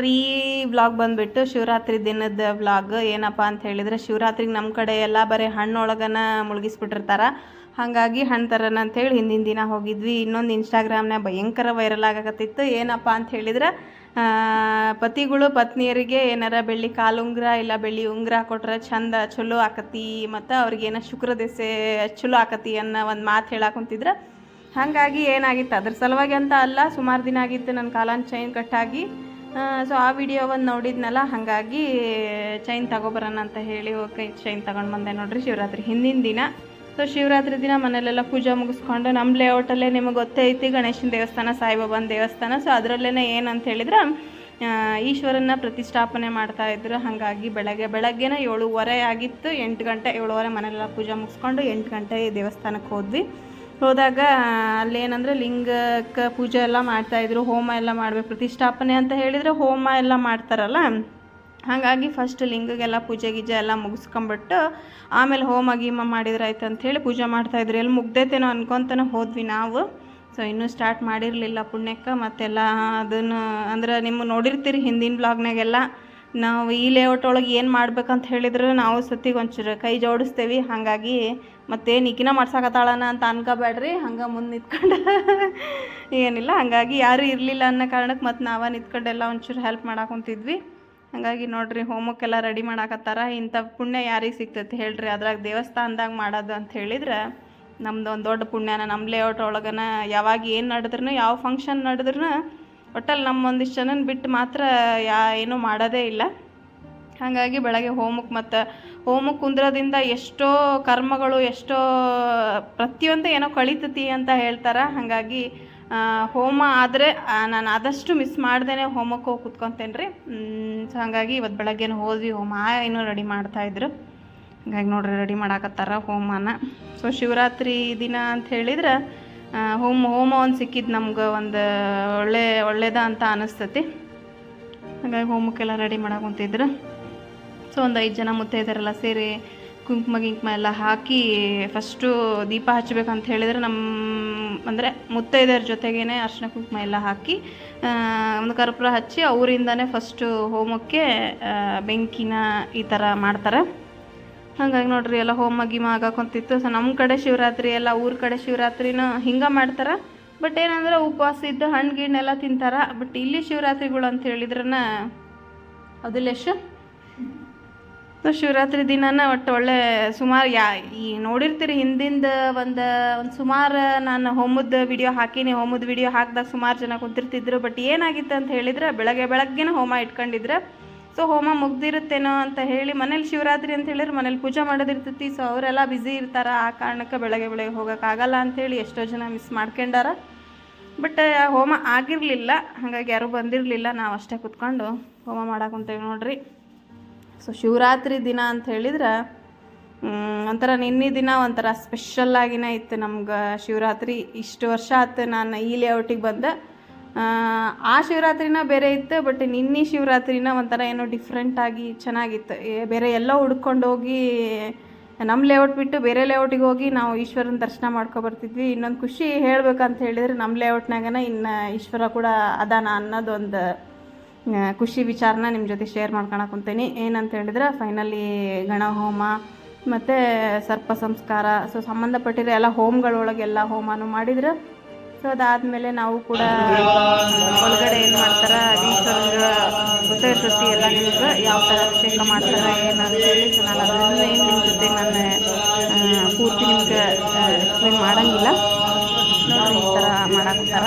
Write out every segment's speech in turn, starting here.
ನೋಡ್ರಿ ಈ ವ್ಲಾಗ್ ಬಂದುಬಿಟ್ಟು ಶಿವರಾತ್ರಿ ದಿನದ ವ್ಲಾಗ್ ಏನಪ್ಪ ಅಂತ ಹೇಳಿದ್ರೆ, ಶಿವರಾತ್ರಿಗೆ ನಮ್ಮ ಕಡೆ ಎಲ್ಲ ಬರೀ ಹಣ್ಣೊಳಗನ ಮುಳುಗಿಸ್ಬಿಟ್ಟಿರ್ತಾರೆ. ಹಾಗಾಗಿ ಹಣ್ಣು ತರೋಣ ಅಂತೇಳಿ ಹಿಂದಿನ ದಿನ ಹೋಗಿದ್ವಿ. ಇನ್ನೊಂದು ಇನ್ಸ್ಟಾಗ್ರಾಮ್ನ ಭಯಂಕರ ವೈರಲ್ ಆಗಕತ್ತಿತ್ತು. ಏನಪ್ಪ ಅಂತ ಹೇಳಿದ್ರೆ ಪತಿಗಳು, ಪತ್ನಿಯರಿಗೆ ಏನಾರ ಬೆಳ್ಳಿ ಕಾಲುಂಗ್ರ ಇಲ್ಲ ಬೆಳ್ಳಿ ಉಂಗ್ರ ಕೊಟ್ರೆ ಚಂದ ಚಲೋ ಆಕತಿ ಮತ್ತು ಅವ್ರಿಗೆ ಏನೋ ಶುಕ್ರ ದೆಸೆ ಚಲೋ ಆಕತಿ ಅನ್ನೋ ಒಂದು ಮಾತು ಹೇಳಾಕೊಂತಿದ್ರೆ ಹಾಗಾಗಿ ಏನಾಗಿತ್ತು? ಅದ್ರ ಸಲುವಾಗಿ ಅಂತ ಅಲ್ಲ, ಸುಮಾರು ದಿನ ಆಗಿತ್ತು ನನ್ನ ಕಾಲನ್ ಚೈನ್ ಕಟ್ಟಾಗಿ ಸೊ ಆ ವಿಡಿಯೋವನ್ನು ನೋಡಿದ್ನಲ್ಲ, ಹಾಗಾಗಿ ಚೈನ್ ತಗೊಬರೋಣ ಅಂತ ಹೇಳಿ ಓಕೆ ಚೈನ್ ತಗೊಂಡು ಬಂದೆ ನೋಡ್ರಿ ಶಿವರಾತ್ರಿ ಹಿಂದಿನ ದಿನ. ಸೊ ಶಿವರಾತ್ರಿ ದಿನ ಮನೇಲೆಲ್ಲ ಪೂಜೆ ಮುಗಿಸ್ಕೊಂಡು ನಮ್ಮ ಲೇಔಟಲ್ಲೇ ನಿಮಗೆ ಗೊತ್ತೇ ಐತಿ ಗಣೇಶನ ದೇವಸ್ಥಾನ ಸಾಯಿಬಾಬಾನ ದೇವಸ್ಥಾನ. ಸೊ ಅದರಲ್ಲೇ ಏನಂತ ಹೇಳಿದ್ರೆ ಈಶ್ವರನ್ನ ಈಶ್ವರನ ಪ್ರತಿಷ್ಠಾಪನೆ ಮಾಡ್ತಾ ಇದ್ರು. ಹಾಗಾಗಿ ಬೆಳಗ್ಗೆ, ಬೆಳಗ್ಗೆನ ಏಳುವರೆ ಆಗಿತ್ತು. ಎಂಟು ಗಂಟೆ, ಏಳುವರೆ ಮನೆಯಲ್ಲ ಪೂಜೆ ಮುಗಿಸ್ಕೊಂಡು ಎಂಟು ಗಂಟೆ ದೇವಸ್ಥಾನಕ್ಕೆ ಹೋದ್ವಿ. ಹೋದಾಗ ಅಲ್ಲೇನಂದ್ರೆ ಲಿಂಗಕ್ಕೆ ಪೂಜೆ ಎಲ್ಲ ಮಾಡ್ತಾಯಿದ್ರು ಹೋಮ ಎಲ್ಲ ಮಾಡಬೇಕು, ಪ್ರತಿಷ್ಠಾಪನೆ ಅಂತ ಹೇಳಿದರೆ ಹೋಮ ಎಲ್ಲ ಮಾಡ್ತಾರಲ್ಲ. ಹಾಗಾಗಿ ಫಸ್ಟ್ ಲಿಂಗಗೆಲ್ಲ ಪೂಜೆ ಗೀಜೆ ಎಲ್ಲ ಮುಗಿಸ್ಕೊಂಬಿಟ್ಟು ಆಮೇಲೆ ಹೋಮ ಗೀಮ ಮಾಡಿದ್ರಾಯ್ತು ಅಂಥೇಳಿ ಪೂಜೆ ಮಾಡ್ತಾಯಿದ್ರು ಎಲ್ಲಿ ಮುಗ್ದೈತೇನೋ ಅನ್ಕೊತನ ಹೋದ್ವಿ ನಾವು. ಸೊ ಇನ್ನೂ ಸ್ಟಾರ್ಟ್ ಮಾಡಿರಲಿಲ್ಲ ಪುಣ್ಯಕ್ಕೆ, ಮತ್ತೆಲ್ಲ ಅದನ್ನು ಅಂದ್ರೆ ನಿಮ್ಮ ನೋಡಿರ್ತೀರಿ ಹಿಂದಿನ ಬ್ಲಾಗ್ನಾಗೆಲ್ಲ ನಾವು ಈ ಲೇಔಟ್ ಒಳಗೆ ಏನು ಮಾಡ್ಬೇಕಂತ ಹೇಳಿದ್ರೆ ನಾವು ಸತ್ತಿಗೆ ಒಂಚೂರು ಕೈ ಜೋಡಿಸ್ತೇವೆ. ಹಾಗಾಗಿ ಮತ್ತೆ ನಿಕಿನ ಮಾಡ್ಸಕತ್ತಾಳನ ಅಂತ ಅನ್ಕೋಬೇಡ್ರಿ. ಹಂಗೆ ಮುಂದೆ ನಿಂತ್ಕೊಂಡು ಏನಿಲ್ಲ. ಹಾಗಾಗಿ ಯಾರೂ ಇರಲಿಲ್ಲ ಅನ್ನೋ ಕಾರಣಕ್ಕೆ ಮತ್ತು ನಾವೇ ನಿಂತ್ಕೊಂಡೆಲ್ಲ ಒಂಚೂರು ಹೆಲ್ಪ್ ಮಾಡಾಕೊಂತಿದ್ವಿ ಹಾಗಾಗಿ ನೋಡ್ರಿ ಎಲ್ಲ ರೆಡಿ ಮಾಡಾಕತ್ತಾರ. ಇಂಥ ಪುಣ್ಯ ಯಾರಿಗೆ ಸಿಗ್ತೈತೆ ಹೇಳ್ರಿ. ಅದ್ರಾಗ ದೇವಸ್ಥಾನದಾಗ ಮಾಡೋದು ಅಂತ ಹೇಳಿದ್ರೆ ನಮ್ದು ಒಂದು ದೊಡ್ಡ ಪುಣ್ಯನ ನಮ್ಮ ಲೇಔಟ್ ಒಳಗನ ಯಾವಾಗ ಏನು ನಡೆದ್ರೂ ಯಾವ ಫಂಕ್ಷನ್ ನಡೆದ್ರೂ ಒಟ್ಟಲ್ಲಿ ನಮ್ಮ ಒಂದಿಷ್ಟು ಜನನ ಬಿಟ್ಟು ಮಾತ್ರ ಯಾ ಏನೂ ಮಾಡೋದೇ ಇಲ್ಲ. ಹಾಗಾಗಿ ಬೆಳಗ್ಗೆ ಹೋಮಕ್ಕೆ ಮತ್ತು ಹೋಮಕ್ಕೆ ಕುಂದ್ರದಿಂದ ಎಷ್ಟೋ ಕರ್ಮಗಳು, ಎಷ್ಟೋ ಪ್ರತಿಯೊಂದು ಏನೋ ಕಳಿತತಿ ಅಂತ ಹೇಳ್ತಾರೆ. ಹಾಗಾಗಿ ಹೋಮ ಆದರೆ ನಾನು ಆದಷ್ಟು ಮಿಸ್ ಮಾಡ್ದೇ ಹೋಮಕ್ಕೆ ಹೋಗಿ ಕುತ್ಕೊತೇನೆ ರೀ ಸೊ ಹಾಗಾಗಿ ಇವತ್ತು ಬೆಳಗ್ಗೆನೂ ಹೋದ್ವಿ ಹೋಮ. ಏನೋ ರೆಡಿ ಮಾಡ್ತಾಯಿದ್ರು ಹಾಗಾಗಿ ನೋಡ್ರಿ ರೆಡಿ ಮಾಡಾಕತ್ತಾರ ಹೋಮನ. ಸೊ ಶಿವರಾತ್ರಿ ದಿನ ಅಂತ ಹೇಳಿದ್ರೆ ಹೋಮ ಹೋಮ ಒಂದು ಸಿಕ್ಕಿದ್ದು ನಮ್ಗೆ ಒಂದು ಒಳ್ಳೆ ಒಳ್ಳೇದ ಅಂತ ಅನಿಸ್ತತಿ. ಹಾಗಾಗಿ ಹೋಮಕ್ಕೆಲ್ಲ ರೆಡಿ ಮಾಡಾಕೊಂತಿದ್ರು. ಸೊ ಒಂದು ಐದು ಜನ ಮುತ್ತೈದರೆಲ್ಲ ಸೇರಿ ಕುಂಕುಮ, ಗಿಂಕುಮ ಎಲ್ಲ ಹಾಕಿ ಫಸ್ಟು ದೀಪ ಹಚ್ಚಬೇಕಂತ ಹೇಳಿದ್ರೆ ನಮ್ಮ ಅಂದರೆ ಮುತ್ತೈದರ ಜೊತೆಗೇ ಅರ್ಶಿನ ಕುಂಕುಮ ಎಲ್ಲ ಹಾಕಿ ಒಂದು ಕರ್ಪೂರ ಹಚ್ಚಿ ಅವರಿಂದನೇ ಫಸ್ಟು ಹೋಮಕ್ಕೆ ಬೆಂಕಿನ ಈ ಥರ ಮಾಡ್ತಾರೆ. ಹಾಗಾಗಿ ನೋಡ್ರಿ ಎಲ್ಲ ಹೋಮ ಗಿಮ ಆಗಾಕೊಂತಿತ್ತು. ಸೊ ನಮ್ಮ ಕಡೆ ಶಿವರಾತ್ರಿ ಎಲ್ಲ ಊರ ಕಡೆ ಶಿವರಾತ್ರಿನೂ ಹಿಂಗೆ ಮಾಡ್ತಾರೆ. ಬಟ್ ಏನಂದ್ರೆ ಉಪವಾಸ ಇದ್ದು ಹಣ್ಣು ಗಿಣ್ಣೆಲ್ಲ ತಿಂತಾರೆ. ಬಟ್ ಇಲ್ಲಿ ಶಿವರಾತ್ರಿಗಳು ಅಂತ ಹೇಳಿದ್ರನ ಅದಿಲ್ಲ ಎಷ್ಟು ಸೊ ಶಿವರಾತ್ರಿ ದಿನನ ಒಟ್ಟು ಒಳ್ಳೆ ಸುಮಾರು ಯಾ, ಈ ನೋಡಿರ್ತೀರಿ ಹಿಂದಿಂದ ಒಂದು ಒಂದು ಸುಮಾರು ನಾನು ಹೋಮದ ವಿಡಿಯೋ ಹಾಕೀನಿ, ಹೋಮದ ವಿಡಿಯೋ ಹಾಕಿದಾಗ ಸುಮಾರು ಜನ ಕುಂತಿರ್ತಿದ್ರು. ಬಟ್ ಏನಾಗಿತ್ತು ಅಂತ ಹೇಳಿದ್ರೆ, ಬೆಳಗ್ಗೆ ಬೆಳಗ್ಗೆನೇ ಹೋಮ ಇಟ್ಕೊಂಡಿದ್ರೆ. ಸೊ ಹೋಮ ಮುಗ್ದಿರುತ್ತೇನೋ ಅಂತ ಹೇಳಿ ಮನೇಲಿ ಶಿವರಾತ್ರಿ ಅಂತ ಹೇಳಿದ್ರೆ ಮನೇಲಿ ಪೂಜೆ ಮಾಡೋದಿರ್ತೈತಿ. ಸೊ ಅವರೆಲ್ಲ ಬ್ಯುಸಿ ಇರ್ತಾರೆ, ಆ ಕಾರಣಕ್ಕೆ ಬೆಳಗ್ಗೆ ಬೆಳಗ್ಗೆ ಹೋಗೋಕ್ಕಾಗಲ್ಲ ಅಂಥೇಳಿ ಎಷ್ಟೋ ಜನ ಮಿಸ್ ಮಾಡ್ಕೊಂಡಾರ. ಬಟ್ ಹೋಮ ಆಗಿರಲಿಲ್ಲ. ಹಾಗಾಗಿ ಯಾರೂ ಬಂದಿರಲಿಲ್ಲ. ನಾವು ಅಷ್ಟೇ ಕುತ್ಕೊಂಡು ಹೋಮ ಮಾಡಾಕೊಂತೇವೆ ನೋಡ್ರಿ. ಸೊ ಶಿವರಾತ್ರಿ ದಿನ ಅಂತ ಹೇಳಿದ್ರೆ ಒಂಥರ ನಿನ್ನೆ ದಿನ ಒಂಥರ ಸ್ಪೆಷಲ್ಲಾಗಿನೇ ಇತ್ತು ನಮ್ಗೆ ಶಿವರಾತ್ರಿ. ಇಷ್ಟು ವರ್ಷ ಆಯ್ತು ನಾನು ಈ ಲೇಔಟಿಗೆ ಬಂದೆ. ಆ, ಶಿವರಾತ್ರಿನ ಬೇರೆ ಇತ್ತು ಬಟ್ ನಿನ್ನೆ ಶಿವರಾತ್ರಿನ ಒಂಥರ ಏನೋ ಡಿಫ್ರೆಂಟಾಗಿ ಚೆನ್ನಾಗಿತ್ತು. ಬೇರೆ ಎಲ್ಲ ಹುಡ್ಕೊಂಡು ಹೋಗಿ ನಮ್ಮ ಲೇಔಟ್ ಬಿಟ್ಟು ಬೇರೆ ಲೇಔಟಿಗೆ ಹೋಗಿ ನಾವು ಈಶ್ವರನ ದರ್ಶನ ಮಾಡ್ಕೊ ಬರ್ತಿದ್ವಿ. ಇನ್ನೊಂದು ಖುಷಿ ಹೇಳ್ಬೇಕಂತ ಹೇಳಿದ್ರೆ ನಮ್ಮ ಲೇಔಟ್ನಾಗನ ಇನ್ನು ಈಶ್ವರ ಕೂಡ ಅದಾನ ಅನ್ನೋದೊಂದು ಖುಷಿ ವಿಚಾರನ ನಿಮ್ಮ ಜೊತೆ ಶೇರ್ ಮಾಡ್ಕೊಳಕ್ಕೆ ಕುಂತೀನಿ. ಏನಂತ ಹೇಳಿದ್ರೆ ಫೈನಲಿ ಗಣಹೋಮ ಮತ್ತು ಸರ್ಪ ಸಂಸ್ಕಾರ ಸೊ ಸಂಬಂಧಪಟ್ಟಿರೋ ಎಲ್ಲ ಹೋಮ್ಗಳೊಳಗೆಲ್ಲ ಹೋಮನೂ ಮಾಡಿದ್ರೆ ಸೊ ಅದಾದಮೇಲೆ ನಾವು ಕೂಡ ಒಳಗಡೆ ಏನು ಮಾಡ್ತಾರೆ ಈಶ್ವರರ ಸೃಷ್ಟಿ ಎಲ್ಲ ನಿಮ್ಗೆ ಯಾವ ಥರ ಅಭಿಷೇಕ ಮಾಡ್ತಾರೆ, ಏನು ಅಂತ ಹೇಳಿ ಚೆನ್ನಾಗಿ ನಾನು ಅದರಿಂದ ಏನು ನಿಮ್ಮ ಜೊತೆ ನಾನು ಪೂರ್ತಿ ನಿಮ್ಗೆ ಎಕ್ಸ್ಪ್ಲೇನ್ ಮಾಡೋಂಗಿಲ್ಲ. ಈ ಥರ ಮಾಡಾಕತ್ತಾರ.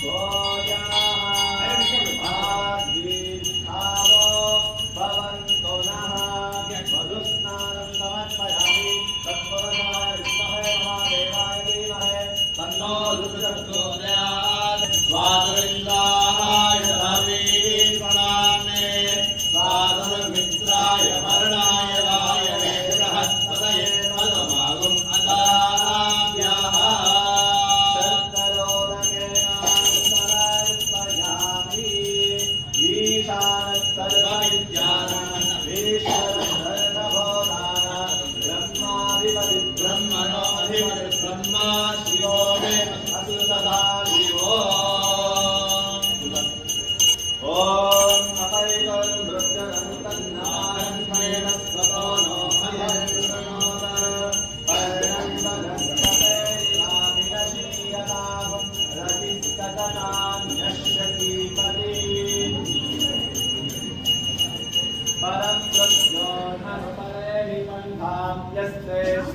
国家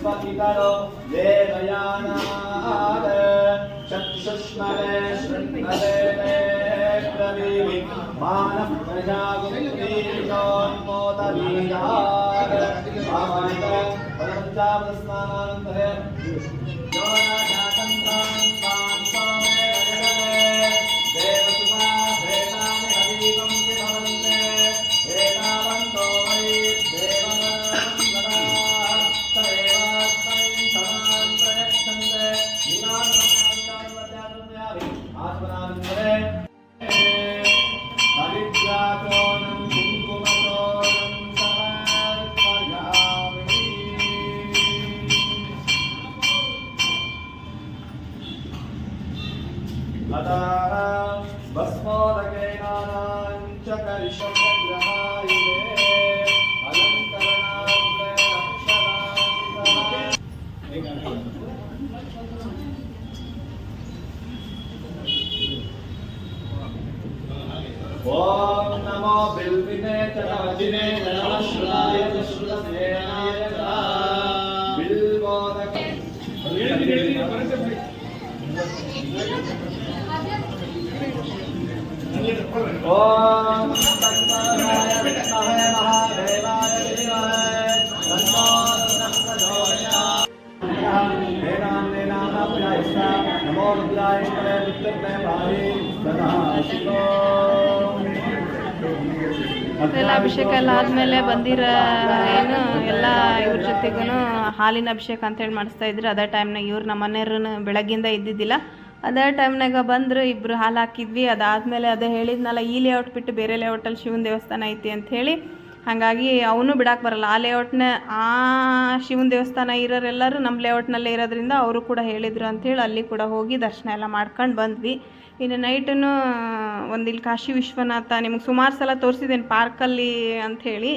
स्वपितरो देवयानाद चक्षुष्मले शृण्मले प्रवीमि मानः प्रजागुप्तीशोन्मोदवीजात् मामान्तर पदञ्चापदस्नानानन्तरे नमो बिल्विने च कवचिने च नमः श्रुताय च श्रुतसेनाय च बिल्वोदके ॐ ಅಭಿಷೇಕ ಎಲ್ಲ ಆದಮೇಲೆ ಬಂದಿರೋ ಏನು, ಎಲ್ಲ ಇವ್ರ ಜೊತೆಗೂ ಹಾಲಿನ ಅಭಿಷೇಕ ಅಂತೇಳಿ ಮಾಡಿಸ್ತಾ ಇದ್ರು. ಅದೇ ಟೈಮ್ನಾಗ ಇವ್ರು ನಮ್ಮ ಮನೆಯವ್ರೂ ಬೆಳಗ್ಗಿಂದ ಇದ್ದಿದ್ದಿಲ್ಲ ಅದೇ ಟೈಮ್ನಾಗ ಬಂದರು ಇಬ್ಬರು ಹಾಲು ಹಾಕಿದ್ವಿ. ಅದಾದಮೇಲೆ ಅದೇ ಹೇಳಿದ್ನಲ್ಲ, ಈ ಲೇಔಟ್ ಬಿಟ್ಟು ಬೇರೆ ಲೇಔಟಲ್ಲಿ ಶಿವನ ದೇವಸ್ಥಾನ ಐತಿ ಅಂತ ಹೇಳಿ ಹಾಗಾಗಿ ಅವನು ಬಿಡಕ್ಕೆ ಬರಲ್ಲ. ಆ ಲೇಔಟ್ನ ಆ ಶಿವನ ದೇವಸ್ಥಾನ ಇರೋರೆಲ್ಲರೂ ನಮ್ಮ ಲೇಔಟ್ನಲ್ಲೇ ಇರೋದ್ರಿಂದ ಅವರು ಕೂಡ ಹೇಳಿದ್ರು ಅಂಥೇಳಿ ಅಲ್ಲಿ ಕೂಡ ಹೋಗಿ ದರ್ಶನ ಎಲ್ಲ ಮಾಡ್ಕೊಂಡು ಬಂದ್ವಿ. ಇನ್ನು ನೈಟನ್ನು ಒಂದು ಇಲ್ಲಿ ಕಾಶಿ ವಿಶ್ವನಾಥ ನಿಮ್ಗೆ ಸುಮಾರು ಸಲ ತೋರಿಸಿದ್ದೇನೆ ಪಾರ್ಕಲ್ಲಿ ಅಂಥೇಳಿ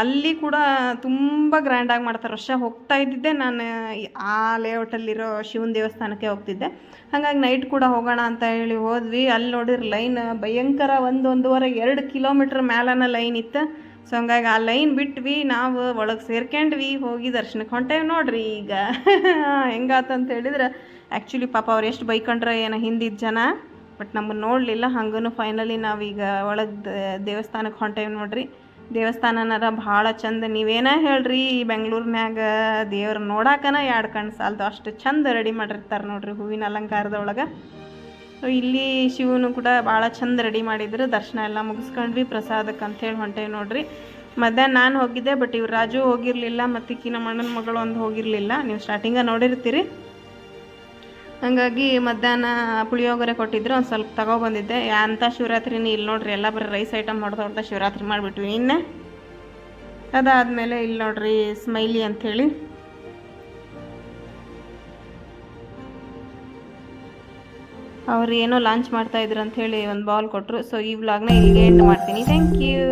ಅಲ್ಲಿ ಕೂಡ ತುಂಬ ಗ್ರ್ಯಾಂಡಾಗಿ ಮಾಡ್ತಾರೆ. ವರ್ಷ ಹೋಗ್ತಾ ಇದ್ದಿದ್ದೆ ನಾನು ಆ ಲೇಔಟಲ್ಲಿರೋ ಶಿವನ ದೇವಸ್ಥಾನಕ್ಕೆ ಹೋಗ್ತಿದ್ದೆ. ಹಾಗಾಗಿ ನೈಟ್ ಕೂಡ ಹೋಗೋಣ ಅಂತ ಹೇಳಿ ಹೋದ್ವಿ. ಅಲ್ಲಿ ನೋಡಿರೋ ಲೈನ್ ಭಯಂಕರ ಒಂದು ಒಂದೂವರೆ ಎರಡು ಕಿಲೋಮೀಟ್ರ್ ಮೇಲನ ಲೈನ್ ಇತ್ತು. ಸೊ ಹಂಗಾಗಿ ಆ ಲೈನ್ ಬಿಟ್ವಿ, ನಾವು ಒಳಗೆ ಸೇರ್ಕೊಂಡ್ವಿ ಹೋಗಿ ದರ್ಶನಕ್ಕೆ ಹೊಂಟೇವೆ ನೋಡ್ರಿ ಈಗ. ಹೆಂಗಾತಂತ ಹೇಳಿದ್ರೆ ಆ್ಯಕ್ಚುಲಿ ಪಾಪ ಅವ್ರು ಎಷ್ಟು ಬೈಕೊಂಡ್ರೆ ಏನೋ ಹಿಂದಿದ್ದ ಜನ ಬಟ್ ನಮ್ಮನ್ನು ನೋಡಲಿಲ್ಲ ಹಂಗೂ ಫೈನಲಿ ನಾವೀಗ ಒಳಗೆ ದೇವಸ್ಥಾನಕ್ಕೆ ಹೊಂಟೇವಿ ನೋಡ್ರಿ. ದೇವಸ್ಥಾನನಾರ ಭಾಳ ಚಂದ, ನೀವೇನ ಹೇಳ್ರಿ ಈ ಬೆಂಗಳೂರಿನಾಗ ದೇವ್ರ ನೋಡಾಕನ ಎರಡು ಕಣ್ಣು ಸಾಲದು ಅಷ್ಟು ಚಂದ ರೆಡಿ ಮಾಡಿರ್ತಾರೆ ನೋಡ್ರಿ ಹೂವಿನ ಅಲಂಕಾರದೊಳಗೆ. ಇಲ್ಲಿ ಶಿವನು ಕೂಡ ಭಾಳ ಚಂದ ರೆಡಿ ಮಾಡಿದ್ರು. ದರ್ಶನ ಎಲ್ಲ ಮುಗಿಸ್ಕೊಂಡ್ವಿ. ಪ್ರಸಾದಕ್ಕೆ ಅಂಥೇಳಿ ಹೊಂಟೇವಿ ನೋಡ್ರಿ. ಮಧ್ಯಾಹ್ನ ನಾನು ಹೋಗಿದ್ದೆ ಬಟ್ ಇವ್ರು ರಾಜು ಹೋಗಿರಲಿಲ್ಲ ಮತ್ತು ಈಕಿ ನಮ್ಮ ಅಣ್ಣನ ಮಗಳು ಒಂದು ಹೋಗಿರಲಿಲ್ಲ. ನೀವು ಸ್ಟಾರ್ಟಿಂಗ ನೋಡಿರ್ತೀರಿ. ಹಾಗಾಗಿ ಮಧ್ಯಾಹ್ನ ಪುಳಿಯೋಗರೆ ಕೊಟ್ಟಿದ್ರು. ಒಂದು ಸ್ವಲ್ಪ ತಗೊಬಂದಿದ್ದೆ. ಅಂಥ ಶಿವರಾತ್ರಿನ ಇಲ್ಲಿ ನೋಡ್ರಿ. ಎಲ್ಲ ಬರೀ ರೈಸ್ ಐಟಮ್ ಹೊಡೆದ ಹೊಡೆದ ಶಿವರಾತ್ರಿ ಮಾಡಿಬಿಟ್ವಿ. ನಿನ್ನೆ. ಅದಾದಮೇಲೆ ಇಲ್ಲಿ ನೋಡ್ರಿ ಸ್ಮೈಲಿ ಅಂಥೇಳಿ ಅವ್ರು ಏನೋ ಲಾಂಚ್ ಮಾಡ್ತಾ ಇದ್ರು ಹೇಳಿ ಒಂದು ಬಾಲ್ ಕೊಟ್ಟರು ಸೊ ಈ ವ್ಲಾಗ್ನ ಇಲ್ಲಿಗೆ ಎಂಡ್ ಮಾಡ್ತೀನಿ. Thank you